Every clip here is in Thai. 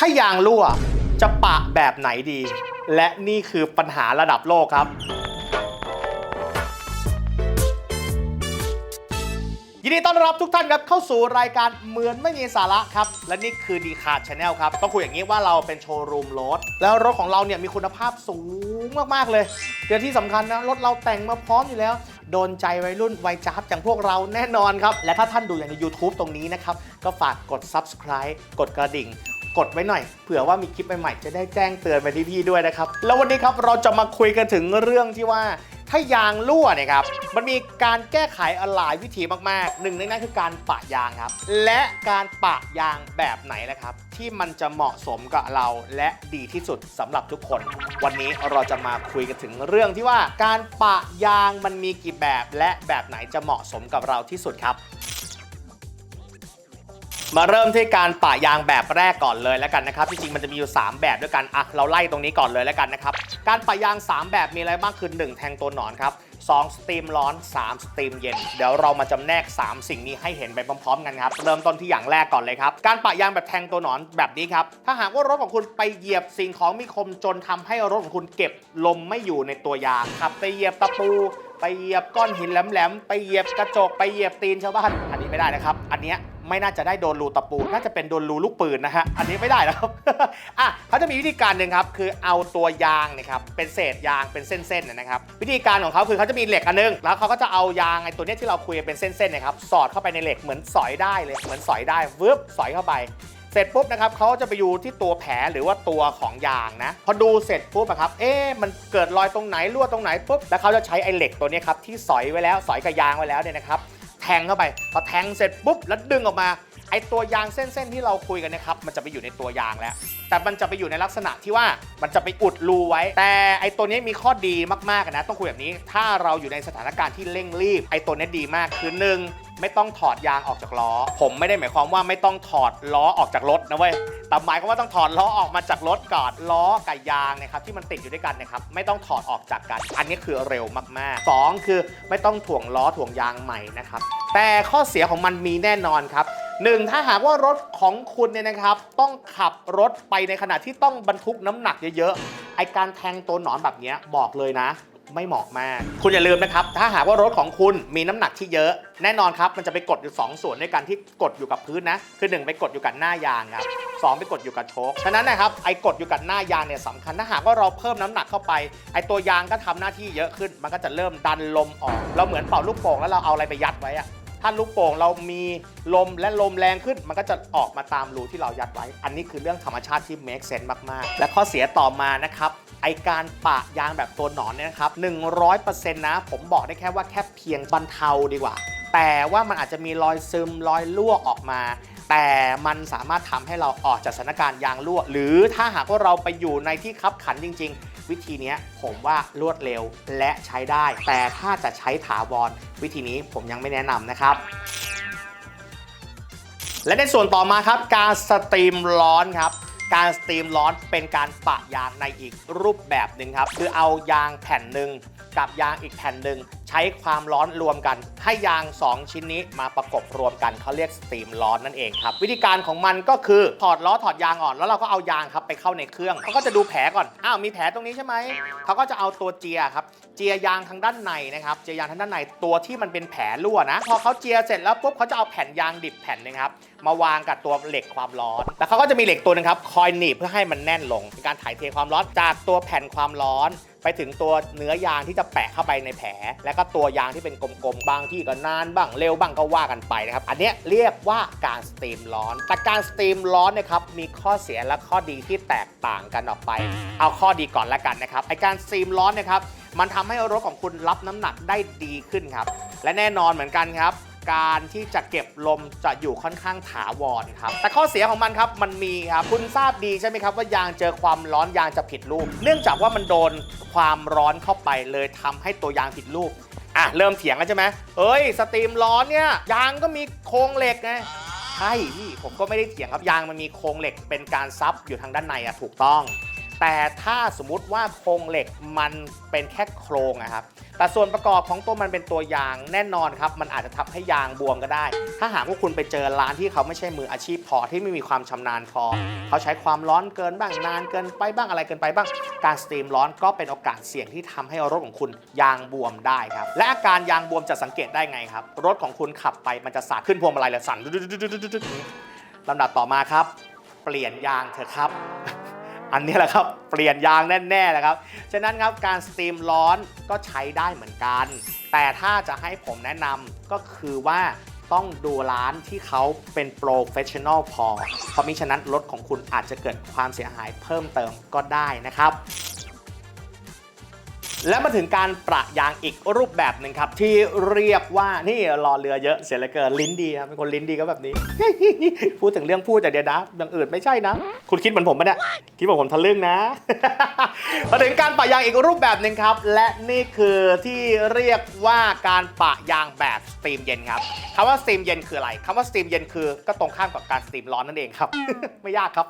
ถ้ายางรั่วจะปะแบบไหนดี และนี่คือปัญหาระดับโลกครับ ยินดีต้อนรับทุกท่านครับเข้าสู่รายการเหมือนไม่มีสาระครับ และนี่คือดีคาร์ชาแนลครับ ต้องคุยอย่างนี้ว่าเราเป็นโชว์รูมรถ แล้วรถของเราเนี่ยมีคุณภาพสูงมากๆเลยเดี๋ยวที่สำคัญนะ รถเราแต่งมาพร้อมอยู่แล้ว โดนใจวัยรุ่นวัยจ้าบอย่างพวกเราแน่นอนครับ และถ้าท่านดูอย่างใน YouTube ตรงนี้นะครับ ก็ฝากกด subscribe กดกระดิ่ง กดไว้หน่อยเผื่อว่ามีคลิปใหม่ๆจะได้แจ้งเตือนไปที่พี่ด้วยนะครับ แล้ววันนี้ครับเราจะมาคุยกันถึงเรื่องที่ว่าถ้ายางรั่วเนี่ยครับ มันมีการแก้ไขหลายวิธีมากๆ หนึ่งในนั้นคือการปะยางครับ และการปะยางแบบไหนนะครับ ที่มันจะเหมาะสมกับเราและดีที่สุดสำหรับทุกคน วันนี้เราจะมาคุยกันถึงเรื่องที่ว่าการปะยางมันมีกี่แบบและแบบไหนจะเหมาะสมกับเราที่สุดครับ มาเริ่มที่การปะยางแบบแรกก่อนเลยแล้วกันนะครับจริงๆมันจะมีอยู่ 3 แบบด้วยกันอะเราไล่ตรงนี้ก่อนเลยแล้วกันนะครับการปะยาง 3 แบบมีอะไรบ้างคือ 1 แทงตัวหนอนครับ2สตรีมร้อน 3 สตรีมเย็น เดี๋ยวเรามาจำแนก 3 สิ่งนี้ให้เห็นไปพร้อมๆ กันครับ เริ่มต้นที่อย่างแรกก่อนเลยครับ การปะยางแบบแทงตัวหนอนแบบนี้ครับ ถ้าหากว่ารถของคุณไปเหยียบสิ่งของมีคมจนทำให้รถของคุณเก็บลมไม่อยู่ในตัวยางขับไปเหยียบตะปู ไปเหยียบก้อนหินแหลมๆ ไปเหยียบกระจก ไปเหยียบตีนชาวบ้าน อันนี้ไม่ได้นะครับ อันเนี้ย ไม่น่าจะได้โดนรูตะปู น่าจะเป็นโดนรูลูกปืนนะฮะ อันนี้ไม่ได้นะครับ อะเขาจะมีวิธีการหนึ่งครับ คือเอาตัวยางเนะครับ เป็นเศษยางเป็นเส้นๆนะครับ วิธีการของเขาคือเขาจะมีเหล็กอันนึง แล้วเขาก็จะเอายางไอ้ตัวเนี้ยที่เราคุยเป็นเส้นๆนะครับ สอดเข้าไปในเหล็กเหมือนสอยได้เลย เหมือนสอยได้วืบสอยเข้าไป เสร็จปุ๊บนะครับเขาจะไปอยู่ที่ตัวแผลหรือว่าตัวของยางนะ พอดูเสร็จปุ๊บอะครับ เอ๊ะมันเกิดรอยตรงไหนรั่วตรงไหนปุ๊บ แล้วเขาจะใช้ไอ้เหล็กตัวเนี้ยครับที่สอยไว้แล้วสอยกับยางไว้แล้วเนี่ยนะครับ ทงเข้าไป พอแทงเสร็จปุ๊บแล้วดึงออกมาไอ้ตัวยางเส้นๆที่เราคุยกันนะครับมันจะไปอยู่ในตัวยางแล้ว แต่มันจะไปอยู่ในลักษณะที่ว่ามันจะไปอุดรูไว้ แต่ไอ้ตัวนี้มีข้อดีมากๆนะต้องคุยแบบนี้ ถ้าเราอยู่ในสถานการณ์ที่เร่งรีบไอ้ตัวนี้ดีมากคือหนึ่ง ไม่ต้องถอดยางออกจากล้อ ผมไม่ได้หมายความว่าไม่ต้องถอดล้อออกจากรถนะเว้ยแต่หมายความว่าต้องถอดล้อออกมาจากรถก่อนล้อกับยางนะครับที่มันติดอยู่ด้วยกันนะครับไม่ต้องถอดออกจากกัน อันนี้คือเร็วมากๆสองคือไม่ต้องถ่วงล้อถ่วงยางใหม่นะครับแต่ข้อเสียของมันมีแน่นอนครับหนึ่งถ้าหากว่ารถของคุณเนี่ยนะครับ ต้องขับรถไปในขณะที่ต้องบรรทุกน้ำหนักเยอะๆไอการแทงตัวหนอนแบบเนี้ยบอกเลยนะ ไม่เหมาะมาก คุณอย่าลืมนะครับ ถ้าหากว่ารถของคุณมีน้ำหนักที่เยอะ แน่นอนครับ มันจะไปกดอยู่ 2 ส่วนด้วยกันที่กดอยู่กับพื้นนะ คือ 1 ไปกดอยู่กับหน้ายางครับสองไปกดอยู่กับโชคฉะนั้นนะครับ ไอ้กดอยู่กับหน้ายางเนี่ยสำคัญ ถ้าหากว่าเราเพิ่มน้ำหนักเข้าไป ไอ้ตัวยางก็ทำหน้าที่เยอะขึ้น มันก็จะเริ่มดันลมออก เราเหมือนเป่าลูกโป่งแล้วเราเอาอะไรไปยัดไว้อะถ้าลูกโป่งเรามีลมและลมแรงขึ้น มันก็จะออกมาตามรูที่เรายัดไว้ อันนี้คือเรื่องธรรมชาติที่ make sense มากๆ และข้อเสียต่อมานะครับ ไอการปะยางแบบตัวหนอนเนี่ยนะครับ100%นะ ผมบอกได้แค่ว่าแค่เพียงบรรเทาดีกว่า แต่ว่ามันอาจจะมีรอยซึมรอยรั่วออกมา แต่มันสามารถทำให้เราออกจากสถานการณ์ยางรั่ว หรือถ้าหากว่าเราไปอยู่ในที่คับขันจริง ๆวิธีนี้ผมว่ารวดเร็วและใช้ได้ แต่ถ้าจะใช้ถาวรวิธีนี้ผมยังไม่แนะนำนะครับ และในส่วนต่อมาครับ การสตรีมร้อนครับ การสตรีมร้อนเป็นการปะยางในอีกรูปแบบหนึ่งครับ คือเอายางแผ่นหนึ่ง กับยางอีกแผ่นหนึ่งใช้ความร้อนรวมกัน ให้ยาง 2 ชิ้นนี้มาประกบรวมกันเขาเรียกสตรีมร้อนนั่นเองครับ วิธีการของมันก็คือถอดล้อถอดยางออกแล้วเราก็เอายางครับไปเข้าในเครื่องเขาก็จะดูแผลก่อนอ้าวมีแผลตรงนี้ใช่ไหมเขาก็จะเอาตัวเจียครับเจียยางทางด้านในนะครับเจียยางทางด้านในตัวที่มันเป็นแผลรั่วนะพอเขาเจียเสร็จแล้วปุ๊บเขาจะเอาแผ่นยางดิบแผ่นหนึงครับมาวางกับตัวเหล็กความร้อนแล้วเขาก็จะมีเหล็กตัวหนึงครับคอยหนีบเพื่อให้มันแน่นลงเป็นการถ่ายเทความร้อนจากตัวแผ่นความร้อน ไปถึงตัวเนื้อยางที่จะแปะเข้าไปในแผล แล้วก็ตัวยางที่เป็นกลมๆบางที่ก็นานบ้างเร็วบ้างก็ว่ากันไปนะครับ อันเนี้ยเรียกว่าการสตรีมร้อน แต่การสตรีมร้อนเนะครับมีข้อเสียและข้อดีที่แตกต่างกันออกไป เอาข้อดีก่อนละกันนะครับไอการสตรีมร้อนเนะครับมันทำให้รถของคุณรับน้ำหนักได้ดีขึ้นครับ และแน่นอนเหมือนกันครับ การที่จะเก็บลมจะอยู่ค่อนข้างถาวรครับ แต่ข้อเสียของมันครับมันมีครับคุณทราบดีใช่ไหมครับว่ายางเจอความร้อนยางจะผิดรูป เนื่องจากว่ามันโดนความร้อนเข้าไปเลยทำให้ตัวยางผิดรูปอะเริ่มเถียงกันใช่ไหมเอ้ย สตรีมร้อนเนี่ยยางก็มีโครงเหล็กไงใช่พี่ผมก็ไม่ได้เถียงครับยางมันมีโครงเหล็กเป็นการซับอยู่ทางด้านในอะถูกต้อง แต่ถ้าสมมุติว่าโครงเหล็กมันเป็นแค่โครงนะครับ แต่ส่วนประกอบของตัวมันเป็นตัวยางแน่นอนครับ มันอาจจะทำให้ยางบวมก็ได้ ถ้าหากว่าคุณไปเจอร้านที่เขาไม่ใช่มืออาชีพพอที่ไม่มีความชำนาญพอ เขาใช้ความร้อนเกินบ้างนานเกินไปบ้างอะไรเกินไปบ้าง การสตรีมร้อนก็เป็นโอกาสเสี่ยงที่ทำให้รถของคุณยางบวมได้ครับ และอาการยางบวมจะสังเกตได้ไงครับ รถของคุณขับไปมันจะสั่นขึ้นพวงมาลัยเลยสั่นลำดับต่อมาครับ เปลี่ยนยางเถอะครับ อันนี้แหละครับเปลี่ยนยางแน่ๆนะครับฉะนั้นครับการสตรีมร้อนก็ใช้ได้เหมือนกัน แต่ถ้าจะให้ผมแนะนำก็คือว่าต้องดูร้านที่เขาเป็นโปรเฟชชั่นอลพอ เพราะมิฉะนั้นรถของคุณอาจจะเกิดความเสียหายเพิ่มเติมก็ได้นะครับ และมาถึงการประยางอีกรูปแบบหนึ่งครับ ที่เรียกว่านี่รอเรือเยอะเสียเหลือเกินลิ้นดีครับเป็นคนลิ้นดีก็แบบนี้ พูดถึงเรื่องพูดแต่เดียวนะอย่างอื่นไม่ใช่นะ คุณคิดเหมือนผมปะเนี่ยคิดว่าผมทะลึ่งนะ มาถึงการปะยางอีกรูปแบบหนึ่งครับ และนี่คือที่เรียกว่าการปะยางแบบสตรีมเย็นครับคำว่าสตรีมเย็นคืออะไรคำว่าสตรีมเย็นคือก็ตรงข้ามกับการสตรีมร้อนนั่นเองครับ ไม่ยากครับ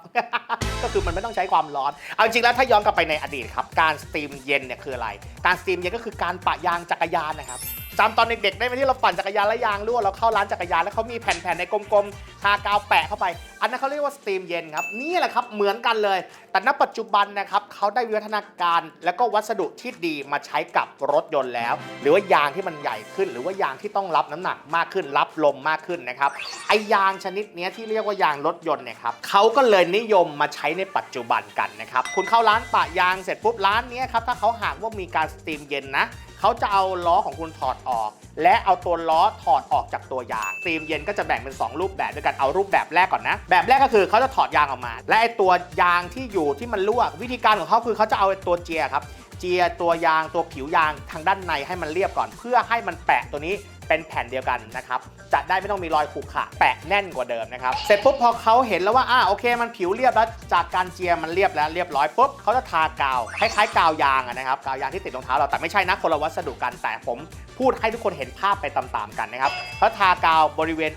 ก็คือมันไม่ต้องใช้ความร้อน เอาจริงแล้วถ้าย้อนกลับไปในอดีตครับ การสตรีมเย็นเนี่ยคืออะไรการสตรีมเย็นก็คือการปะยางจักรยานนะครับ จำตอนเด็กๆ ได้ไหมที่เราปั่นจักรยานแล้วยางรั่วเราเข้าร้านจักรยานแล้วเขามีแผ่นๆในกลมๆทากาวแปะเข้าไป อันนั้นเขาเรียกว่าสตรีมเย็นครับนี่แหละครับเหมือนกันเลย แต่ณปัจจุบันนะครับเขาได้วิวัฒนาการ แล้วก็วัสดุที่ดีมาใช้กับรถยนต์แล้ว หรือว่ายางที่มันใหญ่ขึ้น หรือว่ายางที่ต้องรับน้ำหนักมากขึ้นรับลมมากขึ้นนะครับไอยางชนิดนี้ที่เรียกว่ายางรถยนต์เนี่ยครับเขาก็เลยนิยมมาใช้ในปัจจุบันกันนะครับคุณเข้าร้านปะยางเสร็จปุ๊บร้านนี้ครับถ้าเขาหากว่ามีการสตรีมเย็นนะ เขาจะเอาล้อของคุณถอดออก และเอาตัวล้อถอดออกจากตัวยางซีมเย็นก็จะแบ่งเป็น 2 รูปแบบด้วยกันเอารูปแบบแรกก่อนนะ แบบแรกก็คือเขาจะถอดยางออกมา และไอตัวยางที่อยู่ที่มันรั่ววิธีการของเขาคือเขาจะเอาตัวเจียครับเจียตัวยางตัวผิวยางทางด้านในให้มันเรียบก่อน เพื่อให้มันแปะตัวนี้ เป็นแผ่นเดียวกันนะครับจะได้ไม่ต้องมีรอยขรุขระแปะแน่นกว่าเดิมนะครับเสร็จปุ๊บพอเขาเห็นแล้วว่าอ่าโอเค มันผิวเรียบแล้วจากการเจียมันเรียบแล้วเรียบร้อยปุ๊บเขาจะทากาวคล้ายๆกาวยางนะครับกาวยางที่ติดรองเท้าเราแต่ไม่ใช่นะคนละวัสดุกันแต่ผมพูดให้ทุกคนเห็นภาพไปตามๆกันนะครับเขาทากาวบริเวณ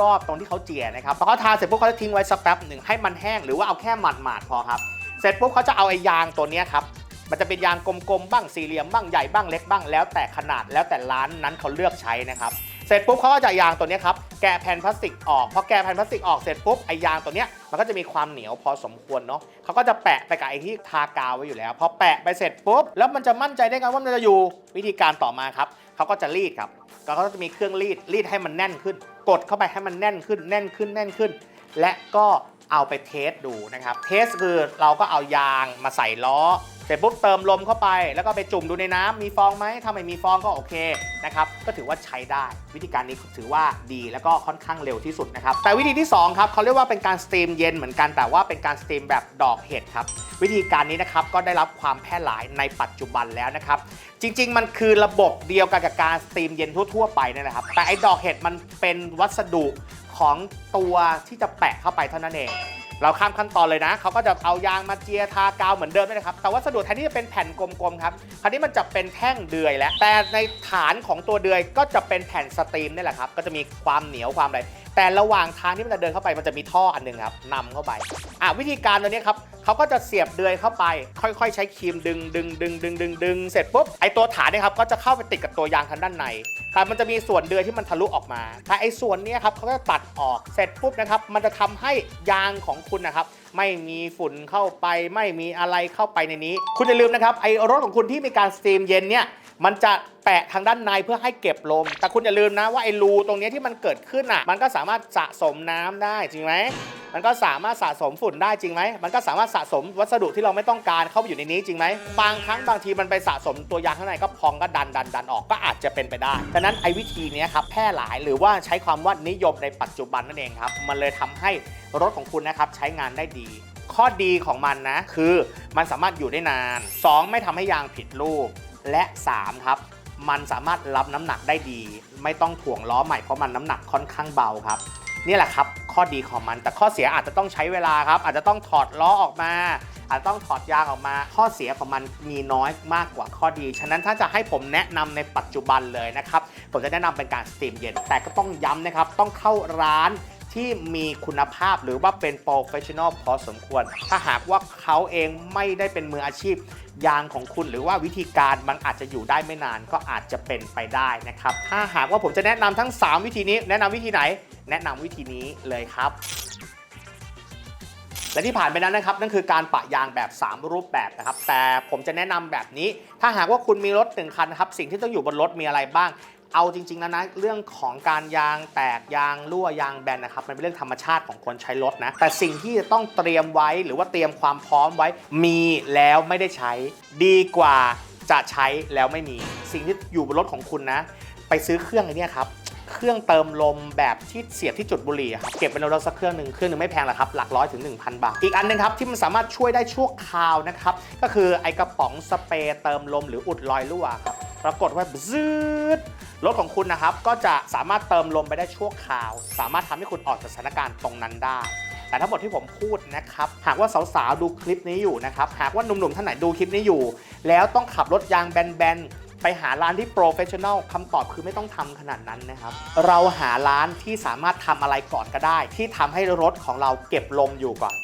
รอบๆตรงที่เขาเจียนะครับพอเขาทาเสร็จปุ๊บเขาจะทิ้งไว้สักแป๊บหนึ่งให้มันแห้งหรือว่าเอาแค่หมาดๆพอครับเสร็จปุ๊บเขาจะเอาไอ้ยางตัวนี้ครับ มันจะเป็นยางกลมๆบ้างสี่เหลี่ยมบ้างใหญ่บ้างเล็กบ้างแล้วแต่ขนาดแล้วแต่ร้านนั้นเขาเลือกใช้นะครับเสร็จปุ๊บเขาก็จะยางตัวนี้ครับแกะแผ่นพลาสติกออกพอแกะแผ่นพลาสติกออกเสร็จปุ๊บไอ้ยางตัวเนี้ยมันก็จะมีความเหนียวพอสมควรเนาะเขาก็จะแปะไปกับไอ้ที่ทากาวไว้อยู่แล้วพอแปะไปเสร็จปุ๊บแล้วมันจะมั่นใจได้ไงว่ามันจะอยู่วิธีการต่อมาครับเขาก็จะรีดครับเขาก็จะมีเครื่องรีดรีดให้มันแน่นขึ้น กดเข้าไปให้มันแน่นขึ้นแน่นขึ้นแน่นขึ้น และก็เอาไปเทสดูนะครับ เทสคือเราก็เอายางมาใส่ล้อ สร็จปุ๊บเติมลมเข้าไป แล้วก็ไปจุ่มดูในน้ำมีฟองไหมถ้าไม่มีฟองก็โอเคนะครับก็ถือว่าใช้ได้ วิธีการนี้ถือว่าดีแล้วก็ค่อนข้างเร็วที่สุดนะครับแต่วิธีที่2ครับเขาเรียกว่าเป็นการสตรีมเย็นเหมือนกันแต่ว่าเป็นการสตรีมแบบดอกเห็ดครับวิธีการนี้นะครับก็ได้รับความแพร่หลายในปัจจุบันแล้วนะครับจริง ๆ มันคือระบบเดียวกันกับการสตรีมเย็นทั่วๆไปนี่ยนะครับแต่ไอ้ดอกเห็ดมันเป็นวัสดุของตัวที่จะแปะเข้าไปเท่านั้นเอง เราข้ามขั้นตอนเลยนะ เขาก็จะเอายางมาเจียทากาวเหมือนเดิมนี่นะครับ แต่วัสดุแทนที่จะเป็นแผ่นกลมๆครับ คราวนี้มันจะเป็นแท่งเดือยแล้ว แต่ในฐานของตัวเดือยก็จะเป็นแผ่นสตรีมนี่แหละครับ ก็จะมีความเหนียวความอะไร แต่ระหว่างทางที่มันจะเดินเข้าไปมันจะมีท่ออันหนึ่งครับนำเข้าไปอะวิธีการตัวนี้ครับเขาก็จะเสียบเดือยเข้าไป ค่อยๆ ใช้ครีมดึงดึงดึงดึงดึงดึงเสร็จปุ๊บไอตัวฐานเนี่ยครับก็จะเข้าไปติดกับตัวยางทางด้านใน แต่มันจะมีส่วนเดือยที่มันทะลุออกมาแต่ไอส่วนนี้ครับเขาก็จะตัดออกเสร็จปุ๊บนะครับมันจะทำให้ยางของคุณนะครับไม่มีฝุ่นเข้าไป ไม่มีอะไรเข้าไปในนี้ คุณอย่าลืมนะครับไอรถของคุณที่มีการสตรีมเย็นเนี่ย มันจะแปะทางด้านในเพื่อให้เก็บลม แต่คุณอย่าลืมนะว่าไอ้รูตรงนี้ที่มันเกิดขึ้นอะ มันก็สามารถสะสมน้ำได้จริงไหมมันก็สามารถสะสมฝุ่นได้จริงไหม มันก็สามารถสะสมวัสดุที่เราไม่ต้องการเข้าไปอยู่ในนี้จริงไหม บางครั้งบางทีมันไปสะสมตัวยางข้างในก็พองก็ดันดันดันออกก็อาจจะเป็นไปได้ดังนั้นไอ้วิธีนี้ครับแพร่หลายหรือว่าใช้ความว่านิยมในปัจจุบันนั่นเองครับ มันเลยทำให้รถของคุณนะครับใช้งานได้ดี ข้อดีของมันนะคือมันสามารถอยู่ได้นาน 2 ไม่ทำให้ยางผิดรูป และ 3 ครับ มันสามารถรับน้ำหนักได้ดี ไม่ต้องถ่วงล้อใหม่เพราะมันน้ำหนักค่อนข้างเบาครับนี่แหละครับ ข้อดีของมันแต่ข้อเสียอาจจะต้องใช้เวลาครับ อาจจะต้องถอดล้อออกมา อาจจะต้องถอดยางออกมา ข้อเสียของมันมีน้อยมากกว่าข้อดี ฉะนั้นถ้าจะให้ผมแนะนำในปัจจุบันเลยนะครับ ผมจะแนะนำเป็นการสตรีมเย็น แต่ก็ต้องย้ำนะครับ ต้องเข้าร้านที่มีคุณภาพหรือว่าเป็นโปรเฟชชั่นอลพอสมควร ถ้าหากว่าเขาเองไม่ได้เป็นมืออาชีพ ยางของคุณหรือว่าวิธีการมันอาจจะอยู่ได้ไม่นานก็อาจจะเป็นไปได้นะครับ ถ้าหากว่าผมจะแนะนำทั้ง 3 วิธีนี้ แนะนำวิธีไหน แนะนำวิธีนี้เลยครับและที่ผ่านไปนั้นนะครับนั่นคือการปะยางแบบ 3 รูปแบบนะครับแต่ผมจะแนะนำแบบนี้ ถ้าหากว่าคุณมีรถตึงคันครับสิ่งที่ต้องอยู่บนรถมีอะไรบ้าง เอาจริงๆแล้วนะเรื่องของการยางแตกยางรั่วยางแบนนะครับมันเป็นเรื่องธรรมชาติของคนใช้รถนะแต่สิ่งที่จะต้องเตรียมไว้หรือว่าเตรียมความพร้อมไว้ มีแล้วไม่ได้ใช้ ดีกว่าจะใช้แล้วไม่มี สิ่งที่อยู่บนรถของคุณนะ ไปซื้อเครื่องไอ้นี่ครับเครื่องเติมลมแบบที่เสียบที่จุดบุหรี่ครับเก็บไว้ในรถสักเครื่องหนึ่งเครื่องหนึ่งไม่แพงหรอกครับหลักร้อยถึง 1,000 บาท อีกอันหนึงครับที่มันสามารถช่วยได้ชั่วคราวนะครับก็คือไอกระป๋องสเปรย์เติมลมหรืออุดรอยรั่วครับ ปรากฏว่าซืดรถของคุณนะครับ ก็จะสามารถเติมลมไปได้ชั่วคราว สามารถทำให้คุณออกจากสถานการณ์ตรงนั้นได้ แต่ทั้งหมดที่ผมพูดนะครับ หากว่าสาวๆดูคลิปนี้อยู่นะครับ หากว่าหนุ่มๆท่านไหนดูคลิปนี้อยู่ แล้วต้องขับรถยางแบนๆ ไปหาร้านที่โปรเฟชชั่นอลคำตอบคือไม่ต้องทำขนาดนั้นนะครับ เราหาร้านที่สามารถทำอะไรก่อนก็ได้ ที่ทำให้รถของเราเก็บลมอยู่ก่อน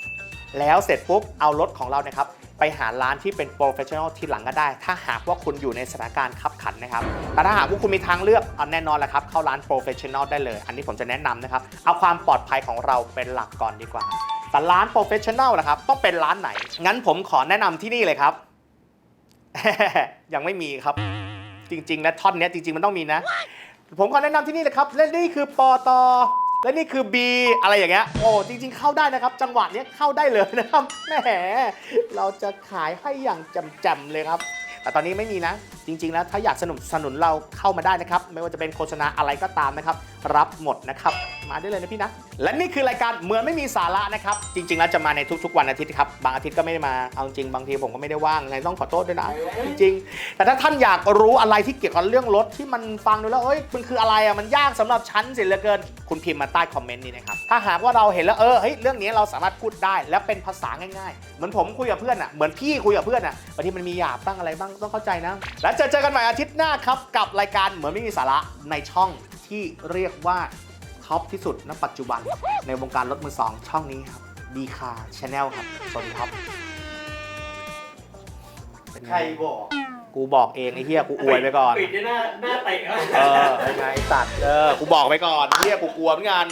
แล้วเสร็จปุ๊บเอารถของเรานะครับ ไปหาร้านที่เป็นโปรเฟชชั่นอลทีหลังก็ได้ ถ้าหากว่าคุณอยู่ในสถานการณ์ขับขันนะครับแต่ถ้าหากว่าคุณมีทางเลือกเอาแน่นอนแหละครับ เข้าร้านโปรเฟชชั่นอลได้เลย อันนี้ผมจะแนะนำนะครับ เอาความปลอดภัยของเราเป็นหลักก่อนดีกว่า แต่ร้านโปรเฟชชั่นอลนะครับต้องเป็นร้านไหน งั้นผมขอแนะนำที่นี่เลยครับ ยังไม่มีครับ จริง ๆ และท่อนนี้จริง ๆ มันต้องมีนะ ผมขอแนะนำที่นี่เลยครับและนี่คือปอตอ และนี่คือ B อะไรอย่างเงี้ย โอ้ จริง ๆ เข้าได้นะครับ จังหวะเนี้ยเข้าได้เลยนะครับ แหม เราจะขายให้อย่างแจ่มๆเลยครับ แต่ตอนนี้ไม่มีนะ จริง ๆ แล้วถ้าอยากสนุบสนุนเราเข้ามาได้นะครับ ไม่ว่าจะเป็นโฆษณาอะไรก็ตามนะครับ รับหมดนะครับ มาได้เลยนะพี่นะ และนี่คือรายการเหมือนไม่มีสาระนะครับ จริงๆแล้วจะมาในทุกๆวันอาทิตย์ครับ บางอาทิตย์ก็ไม่ได้มา เอาจริงบางทีผมก็ไม่ได้ว่างไงต้องขอโทษด้วยนะ จริงๆ แต่ถ้าท่านอยากรู้อะไรที่เกี่ยวกับเรื่องรถที่มันฟังดูแล้วเอ้ยมันคืออะไรอะมันยากสำหรับฉันเสิเหลือเกิน คุณพิมพ์มาใต้คอมเมนต์นี้นะครับ ถ้าหากว่าเราเห็นแล้วเออเฮ้ยเรื่องนี้เราสามารถพูดได้และเป็นภาษาง่ายๆ เหมือนผมคุยกับเพื่อนอะเหมือนพี่คุยกับเพื่อนอะบางทีมันมีหยาบบ้างอะไรบ้างต้องเข้าใจนะ แล้วเจอเจอกันใหม่อาทิตย์หน้าครับกับรายการเหมือนไม่มีสาระในช่องที่เรียกว่า ท็อปที่สุดณปัจจุบัน ในวงการรถมือสองช่องนี้ครับดีคาชาแนลครับ สวัสดีครับเป็นไงใครบอกกูบอกเองไอ้เหี้ยกูอวยไปก่อน ปิดด้วยหน้าหน้าเตะเออเป็นไงสัตว์เออกูบอกไปก่อนเหี้ยกูกลัวเหมือนกัน